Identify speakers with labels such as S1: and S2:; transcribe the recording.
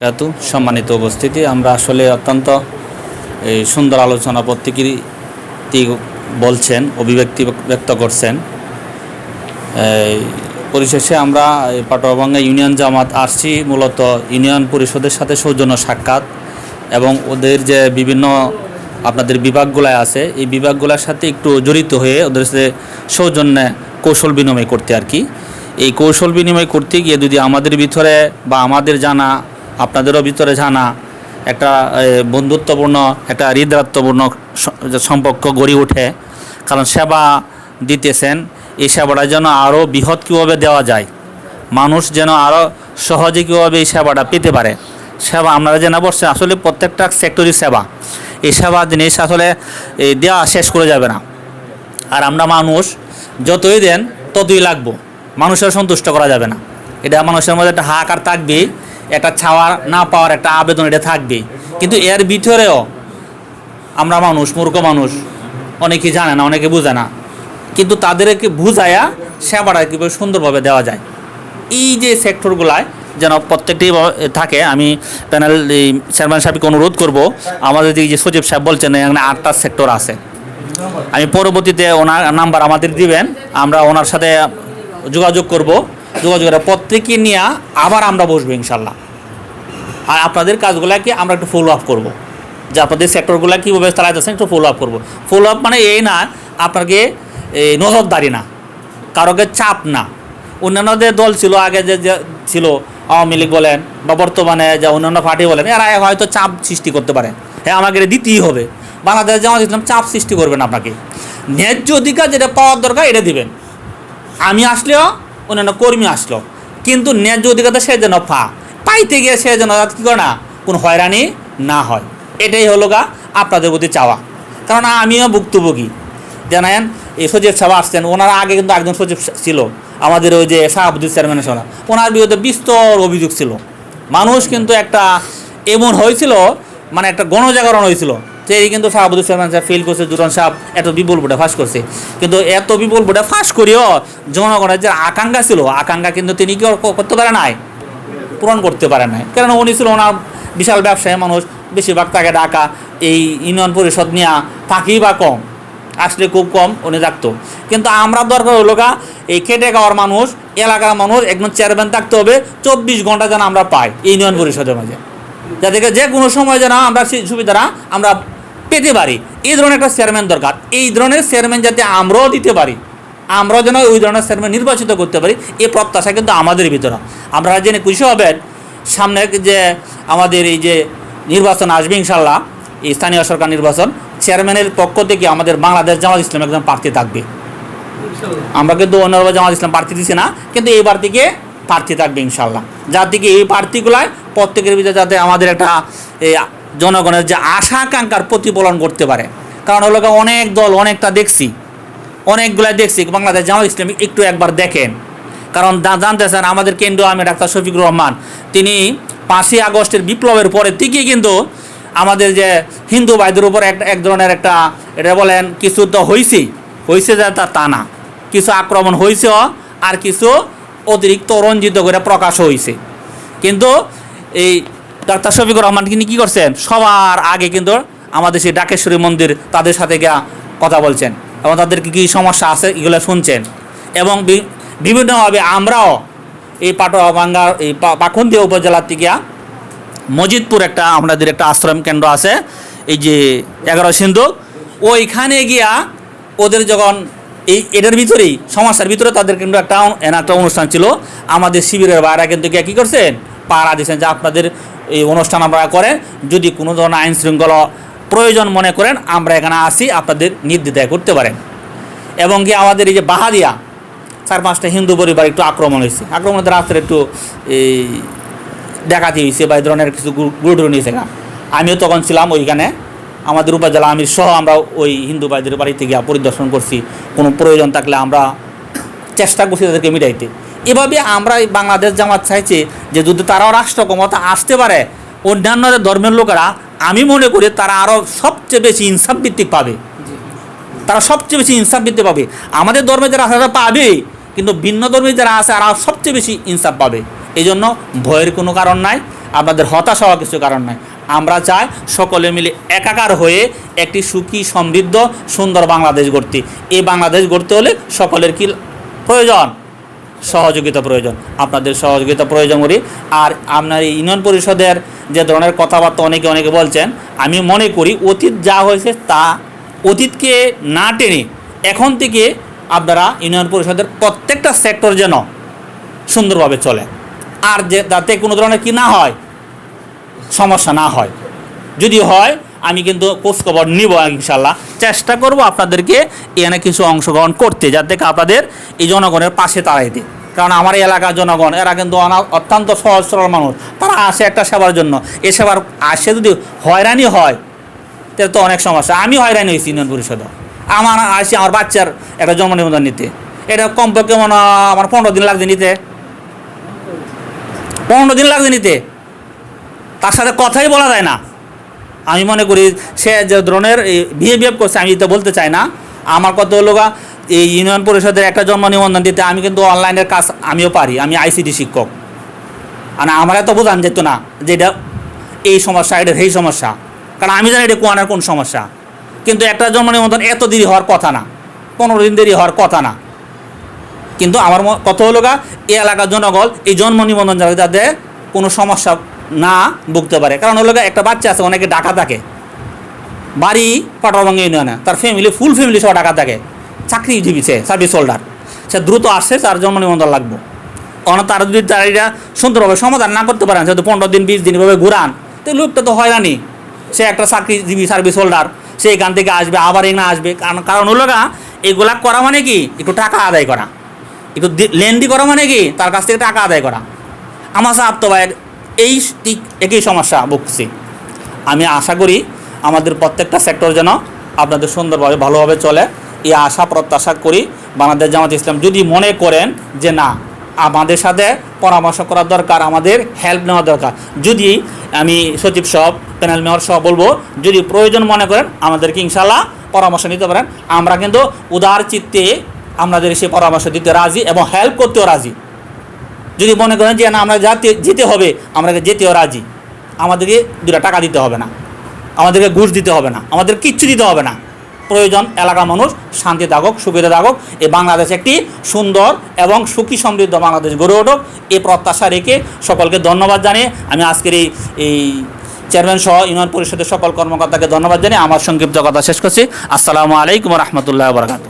S1: এত সম্মানিত উপস্থিতি। আমরা আসলে অত্যন্ত এই সুন্দর আলোচনা প্রত্যেকেরই বলছেন, অভিব্যক্তি ব্যক্ত করছেন। পরিশেষে আমরা এই পাটোয়াভাঙ্গা ইউনিয়ন জামাত আসছি, মূলত ইউনিয়ন পরিষদের সাথে সৌজন্য সাক্ষাৎ এবং ওদের যে বিভিন্ন আপনাদের বিভাগগুলো আছে, এই বিভাগগুলোর সাথে একটু জড়িত হয়ে ওদের সাথে সৌজন্যে কৌশল বিনিময় করতে আর কি। এই কৌশল বিনিময় করতে গিয়ে যদি আমাদের ভিতরে বা আমাদের জানা আপনাদেরও ভিতরে জানা, একটা বন্ধুত্বপূর্ণ, একটা হৃদরাত্মপূর্ণ সম্পর্ক গড়ে ওঠে। কারণ সেবা দিতেছেন, এই সেবাটা যেন আরও বৃহৎ কীভাবে দেওয়া যায়, মানুষ যেন আরও সহজে কীভাবে এই সেবাটা পেতে পারে। সেবা আপনারা যেন বসছেন, আসলে প্রত্যেকটা সেক্টরই সেবা। এই সেবা জিনিস আসলে দেওয়া শেষ করে যাবে না। আর আমরা মানুষ, যতই দেন, ততই লাগবো। মানুষের সন্তুষ্ট করা যাবে না। এটা মানুষের মধ্যে একটা হাহাকার থাকবেই। একটা ছাওয়া না পাওয়ার একটা আবেদন এটা থাকবে। কিন্তু এর ভিতরেও আমরা মানুষ, মূর্খ মানুষ অনেকে জানে না, অনেকে বুঝে না। কিন্তু তাদেরকে বুঝায়া সেবাটা কীভাবে সুন্দরভাবে দেওয়া যায়। এই যে সেক্টরগুলায় যেন প্রত্যেকটি থাকে, আমি প্যানেল চেয়ারম্যান সাহেবকে অনুরোধ করব, আমাদের যে সচিব সাহেব বলছেন, এখানে আটটা সেক্টর আছে। আমি পরবর্তীতে ওনার নাম্বার আমাদের দিবেন, আমরা ওনার সাথে যোগাযোগ করব। যোগাযোগ প্রত্যেকে নিয়ে আবার আমরা বসবো ইনশাল্লাহ। আর আপনাদের কাজগুলোকে আমরা একটু ফলো আপ করব। যে আপনাদের সেক্টরগুলো কীভাবে চালাইতেছেন একটু ফলো আপ করব। ফলো আপ মানে এই না, আপনাকে নজরদারি না, কারোকে চাপ না। অন্যান্যদের দল ছিল, আগে যে যে ছিল, আওয়ামী লীগ বলেন বা বর্তমানে যে অন্যান্য পার্টি বলেন, এরা হয়তো চাপ সৃষ্টি করতে পারে। হ্যাঁ আমাকে এটা দিতেই হবে। বাংলাদেশ জামাত ইসলাম চাপ সৃষ্টি করবেন আপনাকে। ন্যায্য অধিকার যেটা পাওয়ার দরকার, এটা দিবেন। আমি আসলেও অন্যান্য কর্মী আসলো। কিন্তু ন্যায্য অধিকারটা সে যেন পা পাইতে গিয়ে সে যেন কী করে না, কোনো হয়রানি না হয়। এটাই হলো গা আপনাদের প্রতি চাওয়া। কারণ আমিও ভুক্তভোগী। জানেন, এই সচিব সাহেব আসছেন, ওনার আগে কিন্তু একজন সচিব ছিল, আমাদের ওই যে শাহাবুদ্দিন চেয়ারম্যানের সময় ওনার বিরুদ্ধে বিস্তর অভিযোগ ছিল। মানুষ কিন্তু একটা এমন হয়েছিল মানে একটা গণজাগরণ হয়েছিল। এই কিন্তু শাহাবুদ্দিন চেয়ারম্যান সাহেব ফেল করছে দুরন সাহেব এত বিপুল ভোটে ফাঁস করছে। কিন্তু এত বিপুল ভোটে ফাঁস করেও জনগণের যে আকাঙ্ক্ষা ছিল, আকাঙ্ক্ষা কিন্তু তিনি কি করতে পারে নাই? পূরণ করতে পারে নাই। কারণ উনি ছিল ওনার বিশাল ব্যবসায়ী মানুষ, বেশিরভাগ তাকে ডাকা, এই ইউনিয়ন পরিষদ নিয়ে থাকেই বা কম, আসলে খুব কম উনি থাকতো। কিন্তু আমরা দরকার হলো গা, এই খেটে খাওয়ার মানুষ, এলাকার মানুষ, একজন চেয়ারম্যান থাকতে হবে, চব্বিশ ঘণ্টা যেন আমরা পাই ইউনিয়ন পরিষদের মাঝে। যাতে যে কোনো সময় যেন আমরা সেই সুবিধাটা আমরা পেতে পারি। এই ধরনের একটা চেয়ারম্যান দরকার। এই ধরনের চেয়ারম্যান যাতে আমরাও দিতে পারি। আমরাও যেন ওই ধরনের চেয়ারম্যান নির্বাচিত করতে পারি এই প্রত্যাশা কিন্তু আমাদের ভিতরে। আমরা জেনে খুশি হবেন সামনে যে আমাদের এই যে নির্বাচন আসবে ইনশাল্লাহ এই স্থানীয় সরকার নির্বাচন চেয়ারম্যানের পক্ষ থেকে আমাদের বাংলাদেশ জামাত ইসলাম একজন প্রার্থী থাকবে। আমরা কিন্তু অন্যভাবে জামাত ইসলাম প্রার্থী দিচ্ছি না, কিন্তু এইবার থেকে প্রার্থী থাকবে ইনশাল্লাহ যার থেকে এই প্রার্থীগুলায় প্রত্যেকের ভিতরে যাতে আমাদের একটা জনগণের যে আশা আকাঙ্ক্ষার প্রতিফলন করতে পারে। কারণ হলো অনেক দল অনেকটা দেখছি, অনেকগুলাই দেখছি। বাংলাদেশ জামাত ইসলামী একটু একবার দেখেন। কারণ জানতেছেন আমাদের কেন্দ্রীয় আমি ডাক্তার শফিকুর রহমান। তিনি পাঁচই আগস্টের বিপ্লবের পরে থেকেই কিন্তু আমাদের যে হিন্দু ভাইদের উপর এক এক ধরনের একটা এটা বলেন কিছু তো হয়েছেই হয়েছে যে তা তা না। কিছু আক্রমণ হয়েছেও আর কিছু অতিরিক্ত রঞ্জিত করে প্রকাশ হয়েছে কিন্তু এই ডাক্তার শফিকুর রহমান তিনি কী করছেন? সবার আগে কিন্তু আমাদের সেই ডাকেশ্বরী মন্দির তাদের সাথে গিয়া কথা বলছেন এবং তাদের কী কী সমস্যা আছে এগুলো শুনছেন। এবং বিভিন্নভাবে আমরাও এই পাটোয়াভাঙ্গা এই পাখন্দিয়া উপজেলার থেকে মজিদপুর একটা আমাদের একটা আশ্রম কেন্দ্র আছে, এই যে এগারো সিন্ধু। ওইখানে গিয়া ওদের যখন এই এটার ভিতরেই সমস্যার ভিতরে তাদের কিন্তু একটা একটা অনুষ্ঠান ছিল। আমাদের শিবিরের বাইরে কিন্তু গিয়া কী করছেন? পাড়া দিয়েছেন যে আপনাদের এই অনুষ্ঠান আপনারা করেন। যদি কোনো ধরনের আইন শৃঙ্খলা প্রয়োজন মনে করেন, আমরা এখানে আসি, আপনাদের নির্দ্বিধায় করতে পারেন। এবং কি আমাদের এই যে বাহাদিয়া, চার পাঁচটা হিন্দু পরিবার একটু আক্রমণ হয়েছে। আক্রমণের রাস্তায় একটু এই ডাকাতি হয়েছে বা এই ধরনের কিছু গুরুত্ব নিয়েছে আমিও তখন ছিলাম ওইখানে। আমাদের উপজেলা আমির সহ আমরা ওই হিন্দু ভাইদের বাড়িতে গিয়ে পরিদর্শন করছি। কোনো প্রয়োজন থাকলে আমরা চেষ্টা করছি তাদেরকে মিটাইতে। এভাবে আমরা বাংলাদেশ জামাত চাইছে যে যদি তারাও রাষ্ট্র ক্ষমতা আসতে পারে অন্যান্য ধর্মের লোকেরা, আমি মনে করি তারা আরও সবচেয়ে বেশি ইনসাফ ভিত্তিক পাবে। তারা সবচেয়ে বেশি ইনসাফ দিতে পাবে। আমাদের ধর্মে যারা তারা পাবে, কিন্তু ভিন্ন ধর্মে যারা আছে তারা সবচেয়ে বেশি ইনসাফ পাবে। এই জন্য ভয়ের কোনো কারণ নাই, আপনাদের হতাশ হওয়ার কিছু কারণ নাই। আমরা চাই সকলে মিলে একাকার হয়ে একটি সুখী, সমৃদ্ধ, সুন্দর বাংলাদেশ গড়তে। এই বাংলাদেশ গড়তে হলে সকলের কি প্রয়োজন? সহযোগিতা প্রয়োজন। আপনাদের সহযোগিতা প্রয়োজন করি। আর আপনার এই ইউনিয়ন পরিষদের যে ধরনের কথাবার্তা অনেকে অনেকে বলছেন, আমি মনে করি অতীত যা হয়েছে তা অতীতকে না টেনে এখন থেকে আপনারা ইউনিয়ন পরিষদের প্রত্যেকটা সেক্টর যেন সুন্দরভাবে চলে। আর যে যাতে কোনো ধরনের কি না হয়, সমস্যা না হয়। যদি হয় আমি কিন্তু খোঁজখবর নিব ইনশাল্লাহ। চেষ্টা করব আপনাদেরকে এখানে কিছু অংশগ্রহণ করতে, যাতে আপনাদের এই জনগণের পাশে দাঁড়াইতে কারণ আমার এলাকার জনগণ, এরা কিন্তু অত্যন্ত সহজ সরল মানুষ। তারা আসে একটা সেবার জন্য। এ সেবার আসে যদি হয়রানি হয়, তাহলে তো অনেক সমস্যা। আমি হয়রানি হয়েছি ইউনিয়ন পরিষদে। আমার আসি আমার বাচ্চার একটা জন্ম নিবন্ধন নিতে। এটা কমপক্ষে মনে আমার পনেরো দিন লাগছে নিতে। পনেরো দিন লাগছে নিতে। তার সাথে কথাই বলা যায় না। আমি মনে করি সে যে ধরনের বিহেভিয়ার করছে, আমি তো বলতে চাই না। আমার কত হলো এই ইউনিয়ন পরিষদের একটা জন্ম নিবন্ধন দিতে আমি কিন্তু অনলাইনের কাজ আমিও পারি, আমি আইসিটি শিক্ষক। মানে আমার এত বোঝান যেত না যে এটা এই সমস্যা এটা সেই সমস্যা। কারণ আমি জানি এটা কোয়ানার কোন সমস্যা। কিন্তু একটা জন্ম নিবন্ধন এত দেরি হওয়ার কথা না, পনেরো দিন দেরি হওয়ার কথা না। কিন্তু আমার কথা হলো গা, এই এলাকার জনগণ এই জন্ম নিবন্ধন যাতে কোনো সমস্যা না ভুগতে পারে। কারণ হলো একটা বাচ্চা আছে, অনেকে ডাকা। থাকে বাড়ি পাটরভাঙ্গা ইউনিয়নে। তার ফ্যামিলি ফুল ফ্যামিলি সব ডাকা। থাকে চাকরিজীবী সে সার্ভিস হোল্ডার সে দ্রুত আসছে, তার জন্ম নিবন্ধন লাগবে। অন তার যদি তার সুন্দরভাবে সমাধান না করতে পারেন সেহেতু পনেরো দিন, বিশ দিন এভাবে ঘুরান, তো লোকটা তো হয় হয়রানি। সে একটা চাকরিজীবী সার্ভিস হোল্ডার সে এখান থেকে আসবে, আবার এখানে আসবে। কারণ কারণ হলো গা এগুলা করা মানে কি? একটু টাকা আদায় করা। একটু লেনদি করা মানে কি? তার কাছ থেকে টাকা আদায় করা। আমার সাহেব তো ভাইয়ের এই ঠিক একই সমস্যা ভুগছি। আমি আশা করি আমাদের প্রত্যেকটা সেক্টর যেন আপনাদের সুন্দরভাবে ভালোভাবে চলে। এই আশা, প্রত্যাশা করি বাংলাদেশ জামাত ইসলাম যদি মনে করেন যে না, আমাদের সাথে পরামর্শ করার দরকার, আমাদের হেল্প নেওয়া দরকার, যদি আমি সচিব সহ প্যানেল মেয়র সহ বলব, যদি প্রয়োজন মনে করেন, আমাদেরকে ইনশাল্লাহ পরামর্শ নিতে পারেন। আমরা কিন্তু উদার চিত্তে আপনাদের সে পরামর্শ দিতে রাজি এবং হেল্প করতেও রাজি। যদি মনে করেন যে, না আমরা যাতে, যেতে হবে আমরা যেতেও রাজি। আমাদেরকে দুটা টাকা দিতে হবে না। আমাদেরকে ঘুষ দিতে হবে না। আমাদের কিচ্ছু দিতে হবে না। প্রয়োজন এলাকার মানুষ শান্তি থাকুক, সুবিধা থাকুক এই বাংলাদেশ একটি সুন্দর এবং সুখী সমৃদ্ধ বাংলাদেশ গড়ে উঠুক। এই প্রত্যাশা রেখে সকলকে ধন্যবাদ জানিয়ে আমি আজকের এই এই চেয়ারম্যান সহ ইউনিয়ন পরিষদের সকল কর্মকর্তাকে ধন্যবাদ জানিয়ে আমার সংক্ষিপ্ত কথা শেষ করছি। আসসালামু আলাইকুম রহমতুল্লাহ বরকাত